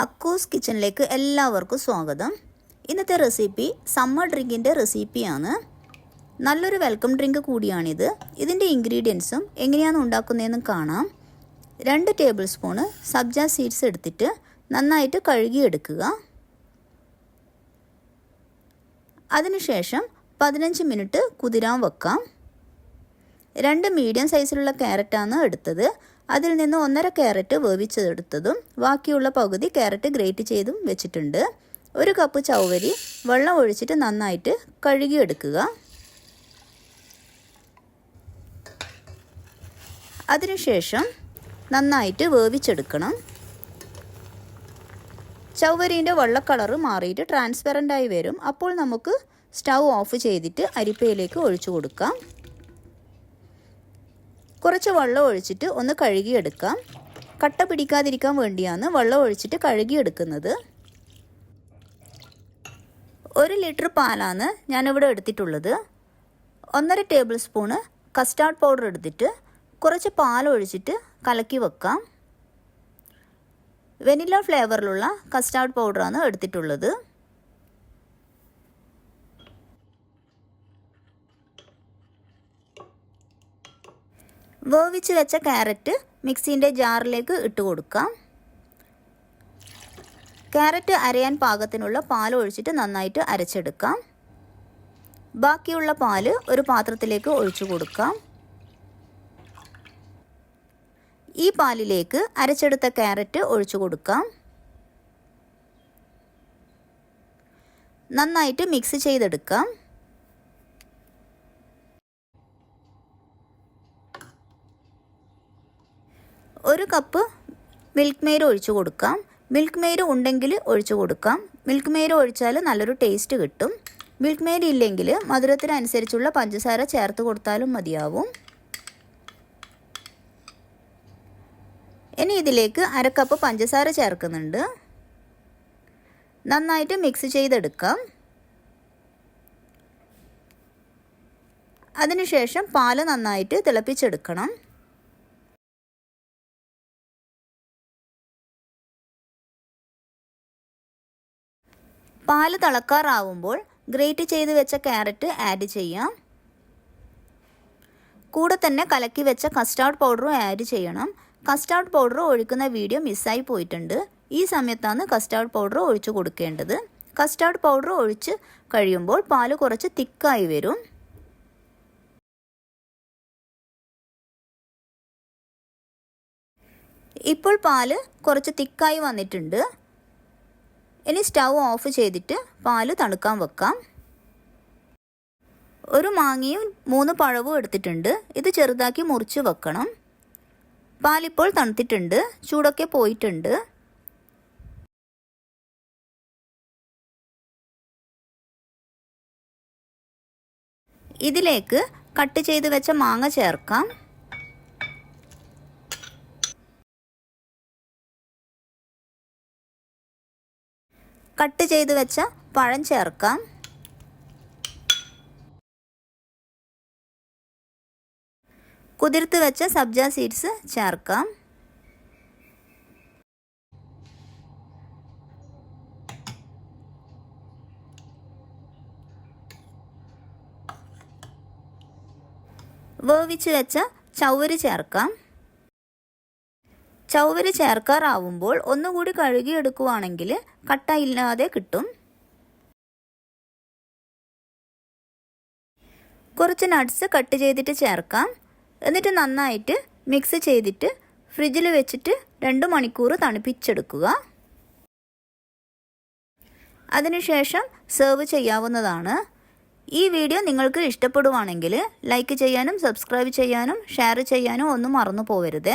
അക്കൂസ് കിച്ചണിലേക്ക് എല്ലാവർക്കും സ്വാഗതം. ഇന്നത്തെ റെസിപ്പി സമ്മർ ഡ്രിങ്കിന്റെ റെസിപ്പിയാണ്. നല്ലൊരു വെൽക്കം ഡ്രിങ്ക് കൂടിയാണിത്. ഇതിന്റെ ഇൻഗ്രീഡിയൻസും എങ്ങനെയാണ് ഉണ്ടാക്കുന്നതെന്ന് കാണാം. രണ്ട് ടേബിൾ സ്പൂണ് സബ്ജ സീഡ്സ് എടുത്തിട്ട് നന്നായിട്ട് കഴുകിയെടുക്കുക. അതിനുശേഷം പതിനഞ്ച് മിനിറ്റ് കുതിരാൻ വെക്കാം. രണ്ട് മീഡിയം സൈസിലുള്ള ക്യാരറ്റാണ് എടുത്തത്. അതിൽ നിന്ന് ഒന്നര ക്യാരറ്റ് വേവിച്ചെടുത്തതും ബാക്കിയുള്ള പകുതി ക്യാരറ്റ് ഗ്രേറ്റ് ചെയ്തും വെച്ചിട്ടുണ്ട്. ഒരു കപ്പ് ചൗവരി വെള്ളം ഒഴിച്ചിട്ട് നന്നായിട്ട് കഴുകിയെടുക്കുക. അതിനുശേഷം നന്നായിട്ട് വേവിച്ചെടുക്കണം. ചൗവരീന്റെ വെള്ള മാറിയിട്ട് ട്രാൻസ്പെറന്റായി വരും. അപ്പോൾ നമുക്ക് സ്റ്റൗ ഓഫ് ചെയ്തിട്ട് അരിപ്പയിലേക്ക് ഒഴിച്ചു കൊടുക്കാം. കുറച്ച് വെള്ളം ഒഴിച്ചിട്ട് ഒന്ന് കഴുകിയെടുക്കാം. കട്ട പിടിക്കാതിരിക്കാൻ വേണ്ടിയാണ് വെള്ളം ഒഴിച്ചിട്ട് കഴുകിയെടുക്കുന്നത്. ഒരു ലിറ്റർ പാലാണ് ഞാനിവിടെ എടുത്തിട്ടുള്ളത്. ഒന്നര ടേബിൾ സ്പൂണ് കസ്റ്റാർഡ് പൗഡർ എടുത്തിട്ട് കുറച്ച് പാൽ ഒഴിച്ചിട്ട് കലക്കി വെക്കാം. വെനില ഫ്ലേവറിലുള്ള കസ്റ്റാർഡ് പൗഡറാണ് എടുത്തിട്ടുള്ളത്. വേവിച്ച് വെച്ച ക്യാരറ്റ് മിക്സിന്റെ ജാറിലേക്ക് ഇട്ട് കൊടുക്കാം. ക്യാരറ്റ് അരയാൻ പാകത്തിനുള്ള പാൽ ഒഴിച്ചിട്ട് നന്നായിട്ട് അരച്ചെടുക്കാം. ബാക്കിയുള്ള പാൽ ഒരു പാത്രത്തിലേക്ക് ഒഴിച്ചു കൊടുക്കാം. ഈ പാലിലേക്ക് അരച്ചെടുത്ത ക്യാരറ്റ് ഒഴിച്ചു കൊടുക്കാം. നന്നായിട്ട് മിക്സ് ചെയ്തെടുക്കാം. ഒരു കപ്പ് മിൽക്ക് മെയ്ഡ് ഒഴിച്ചു കൊടുക്കാം. മിൽക്ക് മെയ്ഡ് ഉണ്ടെങ്കിൽ ഒഴിച്ചു കൊടുക്കാം. മിൽക്ക് മെയ്ഡ് ഒഴിച്ചാൽ നല്ലൊരു ടേസ്റ്റ് കിട്ടും. മിൽക്ക് മെയ്ഡ് ഇല്ലെങ്കിൽ മധുരത്തിനനുസരിച്ചുള്ള പഞ്ചസാര ചേർത്ത് കൊടുത്താലും മതിയാവും. ഇനി ഇതിലേക്ക് അരക്കപ്പ് പഞ്ചസാര ചേർക്കുന്നുണ്ട്. നന്നായിട്ട് മിക്സ് ചെയ്തെടുക്കാം. അതിനുശേഷം പാൽ നന്നായിട്ട് തിളപ്പിച്ചെടുക്കണം. പാൽ തിളക്കാറാവുമ്പോൾ ഗ്രേറ്റ് ചെയ്ത് വെച്ച ക്യാരറ്റ് ആഡ് ചെയ്യാം. കൂടെ തന്നെ കലക്കി വെച്ച കസ്റ്റാർഡ് പൗഡറും ആഡ് ചെയ്യണം. കസ്റ്റാർഡ് പൗഡർ ഒഴിക്കുന്ന വീഡിയോ മിസ്സായി പോയിട്ടുണ്ട്. ഈ സമയത്താണ് കസ്റ്റാർഡ് പൗഡർ ഒഴിച്ചു കൊടുക്കേണ്ടത്. കസ്റ്റാർഡ് പൗഡർ ഒഴിച്ച് കഴിയുമ്പോൾ പാൽ കുറച്ച് തിക്കായി വരും. ഇപ്പോൾ പാൽ കുറച്ച് തിക്കായി വന്നിട്ടുണ്ട്. ഇനി സ്റ്റൗ ഓഫ് ചെയ്തിട്ട് പാൽ തണുക്കാൻ വെക്കാം. ഒരു മാങ്ങയും മൂന്ന് പഴവും എടുത്തിട്ടുണ്ട്. ഇത് ചെറുതാക്കി മുറിച്ച് വെക്കണം. പാലിപ്പോൾ തണുത്തിട്ടുണ്ട്. ചൂടൊക്കെ പോയിട്ടുണ്ട്. ഇതിലേക്ക് കട്ട് ചെയ്ത് വെച്ച മാങ്ങ ചേർക്കാം. കട്ട് ചെയ്ത് വെച്ച പഴം ചേർക്കാം. കുതിർത്ത് വെച്ച സബ്ജ സീഡ്സ് ചേർക്കാം. വേവിച്ച് വെച്ച ചവര് ചേർക്കാം. ചൗവരി ചേർക്കാറാവുമ്പോൾ ഒന്നുകൂടി കഴുകിയെടുക്കുവാണെങ്കിൽ കട്ട ഇല്ലാതെ കിട്ടും. കുറച്ച് നട്ട്സ് കട്ട് ചെയ്തിട്ട് ചേർക്കാം. എന്നിട്ട് നന്നായിട്ട് മിക്സ് ചെയ്തിട്ട് ഫ്രിഡ്ജിൽ വെച്ചിട്ട് രണ്ട് മണിക്കൂർ തണുപ്പിച്ചെടുക്കുക. അതിനുശേഷം സെർവ് ചെയ്യാവുന്നതാണ്. ഈ വീഡിയോ നിങ്ങൾക്ക് ഇഷ്ടപ്പെടുവാണെങ്കിൽ ലൈക്ക് ചെയ്യാനും സബ്സ്ക്രൈബ് ചെയ്യാനും ഷെയർ ചെയ്യാനും ഒന്നും മറന്നു പോകരുത്